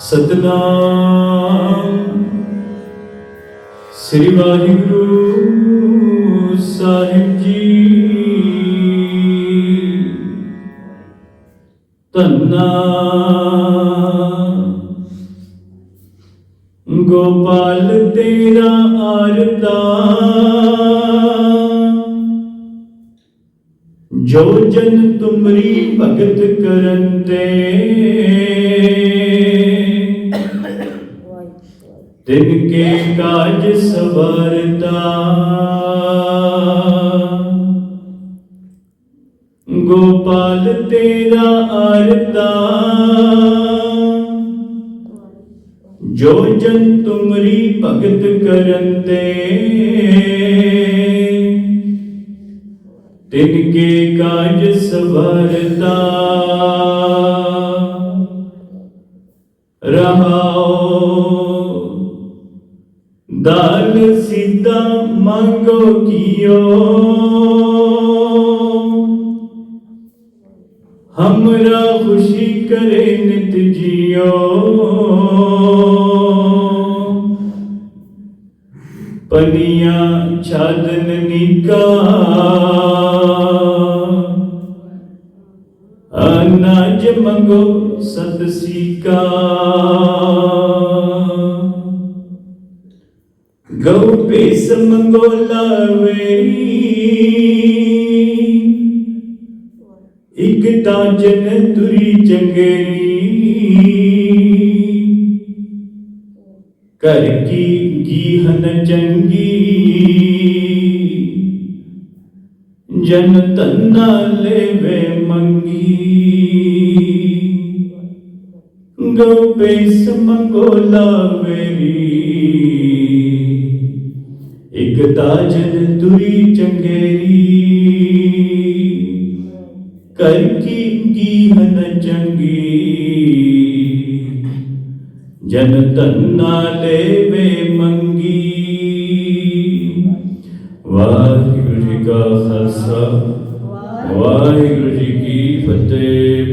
ਸਤਨਾਮ। ਸ੍ਰੀ ਵਾਹਿਗੁਰੂ ਸਾਹਿਬ ਜੀ। ਧੰਨਾ। ਗੋਪਾਲ ਤੇਰਾ ਆਰਤਾ ਜੋ ਜਨ ਤੁਮਰੀ ਭਗਤ ਕਰਨ ਤੇ। ਤਿਨ ਕੇ ਕਾਜ ਸਵਾਰਤਾ। ਗੋਪਾਲ ਤੇਰਾ ਆਰਤਾ ਜੋ ਜਨ ਤੁਮਰੀ ਭਗਤ ਕਰਨ ਤੇ ਤਿਨ ਕੇ ਕਾਜ ਸਵਾਰਤਾ। ਰਹਾਓ। दाल सीधा मांगो कियो। हमरा खुशी करे नित जियो। पनिया छादन निका। अनाज मंगो सदसी का Go peace among ਇੱਕ ਤਾਂ ਜਨ ਤੁਰੀ ਚੰਗੇਰੀ ਕਰ ਕੀ ਗੀਹਨ ਚੰਗੀ ਜਨ ਤੰਨਾ ਲੈਵੇ ਮੰਗੀ ਗਉ ਪੇ ਸਮੰਗੋ ਲਾਵੇਰੀ ਇਕ ਤਾਂ ਜਨ ਤੁਰੀ ਚੰਗੇਰੀ। ਕਰ ਕੀ ਗੀਹਨ ਚੰਗੀ। ਜਨ ਤੰਨਾ ਲੈਵੇ ਮੰਗੀ। ਵਾਹਿਗੁਰੂ ਜੀ ਕਾ ਖਾਲਸਾ। ਵਾਹਿਗੁਰੂ ਜੀ ਕੀ ਫਤਿਹ।